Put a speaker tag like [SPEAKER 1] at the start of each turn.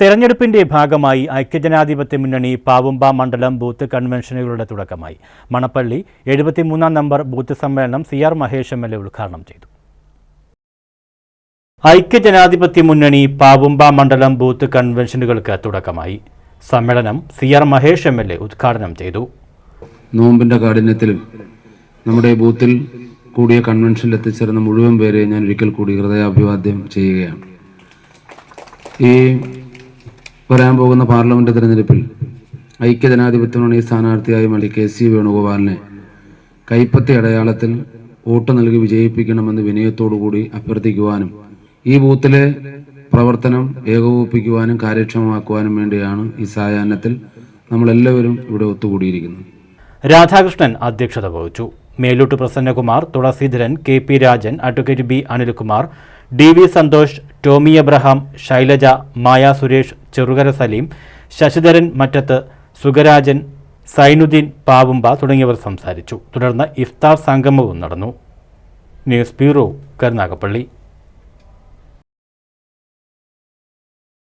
[SPEAKER 1] തെരഞ്ഞെടുപ്പിന്റെ ഭാഗമായി ഐക്യജനാധിപത്യ മുന്നണി പാവുമ്പ മണ്ഡലം ബൂത്ത് കൺവെൻഷനുകളുടെ തുടക്കമായി. മണപ്പള്ളി എഴുപത്തിമൂന്നാം നമ്പർ ബൂത്ത് സമ്മേളനം C R Mahesh M L A ഉദ്ഘാടനം ചെയ്തു. ഐക്യജനാധിപത്യ മുന്നണി പാവുമ്പ മണ്ഡലം ബൂത്ത് കൺവെൻഷനുകൾക്ക് തുടക്കമായി. സമ്മേളനം C R Mahesh M L A ഉദ്ഘാടനം ചെയ്തു.
[SPEAKER 2] നോമ്പിന്റെ കാഠിന്യത്തിലും നമ്മുടെ ബൂത്തിൽ കൂടിയ കൺവെൻഷനിൽ എത്തിച്ചേർന്ന മുഴുവൻ പേരെ ഞാൻ ഒരിക്കൽ കൂടി ഹൃദയാഭിവാദ്യം ചെയ്യുകയാണ്. ഈ വരാൻ പോകുന്ന പാർലമെന്റ് തെരഞ്ഞെടുപ്പിൽ ഐക്യജനാധിപത്യ മുന്നണി സ്ഥാനാർത്ഥിയായി മലി കെ സി വേണുഗോപാലിനെ കൈപ്പത്തി അടയാളത്തിൽ വോട്ട് നൽകി വിജയിപ്പിക്കണമെന്ന് വിനയത്തോടുകൂടി അഭ്യർത്ഥിക്കുവാനും ഈ ബൂത്തിലെ പ്രവർത്തനം ഏകോപിപ്പിക്കുവാനും കാര്യക്ഷമമാക്കുവാനും വേണ്ടിയാണ് ഈ സായാഹ്നത്തിൽ നമ്മളെല്ലാവരും ഇവിടെ ഒത്തുകൂടിയിരിക്കുന്നത്.
[SPEAKER 1] രാധാകൃഷ്ണൻ അധ്യക്ഷത വഹിച്ചു. Melootu Prasannakumar Thulaseedharan K P Rajan advocate B Anilkumar D V Santhosh Tomy Abraham Shailaja Maya Suresh Cherukara Saleem Sasidharan Mattathu Sugarajan Sainudeen Pavumba തുടങ്ങിയവർ സംസാരിച്ചു. തുടർന്ന് ഇഫ്താർ സംഗമവും നടന്നു. News bureau Karunagappally.